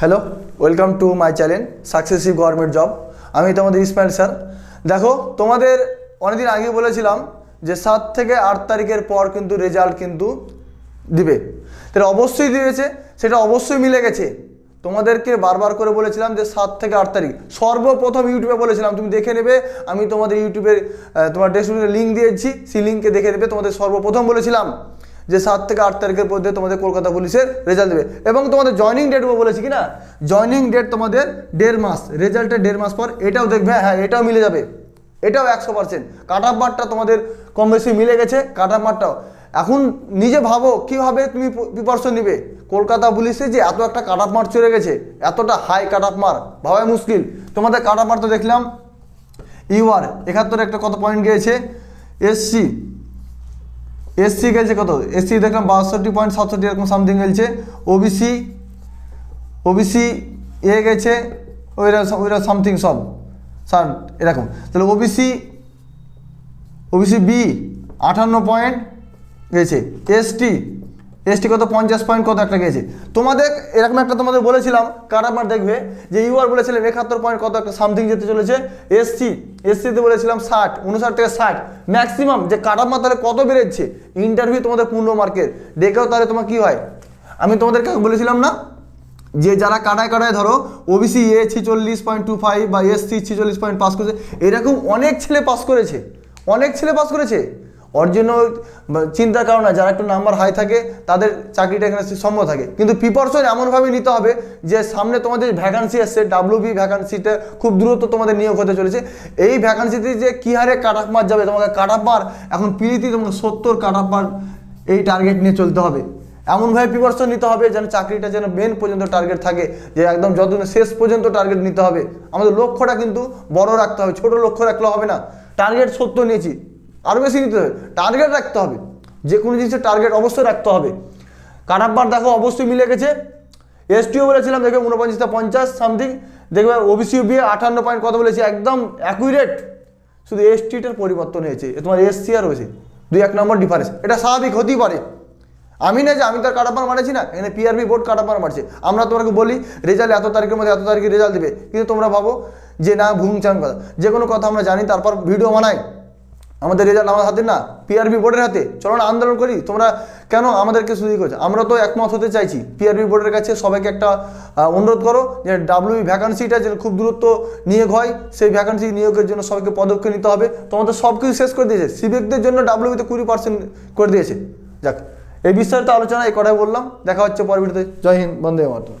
Hello welcome to my channel successive government job আমি তোমাদের Ismail sir. দেখো, তোমাদের অনেকদিন আগে বলেছিলাম যে সাত থেকে আট তারিখের পর কিন্তু রেজাল্ট কিন্তু দিবে। তাহলে অবশ্যই দিয়েছে, সেটা অবশ্যই মিলে গেছে। তোমাদেরকে বারবার করে বলেছিলাম যে সাত থেকে আট তারিখ। সর্বপ্রথম ইউটিউবে বলেছিলাম, তুমি দেখে নেবে, আমি তোমাদের ইউটিউবের তোমার ডেসক্রিপশনে লিঙ্ক দিয়েছি, সেই লিঙ্কে দেখে নেবে, তোমাদের সর্বপ্রথম বলেছিলাম। যে সাত থেকে আট তারিখের মধ্যে তোমাদের কলকাতা পুলিশের রেজাল্ট দেবে। এবং তোমাদের জয়নিং ডেটও বলেছি কি না? জয়নিং ডেট তোমাদের দেড় মাস। রেজাল্টের দেড় মাস পর এটাও দেখবে হ্যাঁ এটাও মিলে যাবে। এটাও একশো পার্সেন্ট কাট অফ মার্কটা তোমাদের কম বেশি মিলে গেছে কাট অফ এখন নিজে ভাবো, কীভাবে তুমি প্রিপারেশন নিবে? কলকাতা পুলিশে যে এত একটা কাট অফ চলে গেছে, এতটা হাই কাট অফ ভাবাই মুশকিল। তোমাদের কাট অফ তো দেখলাম ইউআর একাত্তর একটা কত পয়েন্ট গিয়েছে? এসসি এসসি গেছে কত? এসসি দেখলাম বাষট্টি পয়েন্ট সাতষট্টি, এরকম সামথিং গেছে ওবিসি ওবিসি এ গেছে, ওইরা ওইরা সামথিং সব। স্যার, এরকম। তাহলে ওবিসি ওবিসি বি আটান্ন পয়েন্ট গেছে। এসটি এসটি কত? পঞ্চাশ পয়েন্ট কত একটা গেছে। তোমাদের, এরকম একটা তোমাদের বলেছিলাম কারামার দেখবে? যে ইউআর বলেছিলাম একাত্তর পয়েন্ট কত একটা সামথিং যেতে চলেছে। এসসি, এসসিতে বলেছিলাম ষাট উনষাট থেকে ষাট। ম্যাক্সিমাম যে কাটামার তাহলে কত বেড়েছে? ইন্টারভিউ তোমাদের পূর্ণ মার্কের। দেখেও তাহলে তোমার কি হয়? আমি তোমাদেরকে বলেছিলাম না? যে যারা কাটায় কাটায় ধরো ওবিসি এ ছিচল্লিশ পয়েন্ট টু ফাইভ বা এসসি ছিচল্লিশ পয়েন্ট পাস করেছে, এরকম অনেক ছেলে পাস করেছে। অনেক ছেলে পাস করেছে। ওর চিন্তার কারণ যারা একটু নাম্বার হাই থাকে, তাদের চাকরিটা এখানে সম্ভব থাকে। কিন্তু প্রিপারেশন এমনভাবে নিতে হবে যে সামনে তোমাদের ভ্যাকান্সি আসছে ডাব্লিউবি ভ্যাকান্সিতে খুব দ্রুত তোমাদের নিয়োগ হতে চলেছে। এই ভ্যাকান্সিতে যে কী হারে কাট অফ মার যাবে তোমাকে কাট অফ মার এখন পিড়িতে তোমাকে সত্তর কাট অফ মার এই টার্গেট নিয়ে চলতে হবে। এমনভাবে প্রিপারেশন নিতে হবে যেন চাকরিটা যেন মেন পর্যন্ত টার্গেট থাকে, যে একদম যতদিন শেষ পর্যন্ত টার্গেট নিতে হবে। আমাদের লক্ষ্যটা কিন্তু বড় রাখতে হবে, ছোট লক্ষ্য রাখলে হবে না। টার্গেট সত্য নিয়েছি। আরও বেশি নিতে হবে। টার্গেট রাখতে হবে। যে কোনো জিনিসের টার্গেট অবশ্যই রাখতে হবে। কাটাব্বার দেখো, অবশ্যই মিলে গেছে। এসটিও বলেছিলাম, দেখবে উনপঞ্চাশটা পঞ্চাশ সামথিং দেখবে ওবিসিও বিয়ে আটান্ন পয়েন্ট কত বলেছি? একদম অ্যাকুরেট শুধু এসটিটার পরিবর্তন হয়েছে। তোমার এসসি আর হয়েছে। দুই এক নম্বর ডিফারেন্স এটা স্বাভাবিক, হতেই পারে। আমি না যে, আমি তার কাটাপার মারছি না। এখানে পিআরবি বোর্ড কাটাপার মারছে। আমরা তোমাকে বলি রেজাল্ট এত তারিখের মধ্যে এত তারিখে রেজাল্ট দেবে। কিন্তু তোমরা ভাবো যে না ভুংচাং কথা। যে কোনো কথা আমরা জানি, তারপর ভিডিও বানাই। আমাদের রেজাল্ট আমার হাতে না পিআরবি বোর্ডের হাতে। চলো না, আন্দোলন করি। তোমরা কেন আমাদেরকে সুযোগ করছ? আমরা তো একমত হতে চাইছি। পিআরবি বোর্ডের কাছে সবাইকে একটা অনুরোধ করো যে ডাব্লিউ ভ্যাকান্সিটা যেন খুব দূরত্ব নিয়োগ হয়, সেই ভ্যাকান্সি নিয়োগের জন্য সবাইকে পদক্ষেপ নিতে হবে। তোমাদের সব কিছু শেষ করে দিয়েছে। সিভিকদের জন্য ডাব্লিউতে কুড়ি পার্সেন্ট করে দিয়েছে। যাক, এই বিস্তারিত আলোচনা এই কথাই বললাম। দেখা হচ্ছে পরবর্তীতে। জয় হিন্দ, বন্দে মাতরম।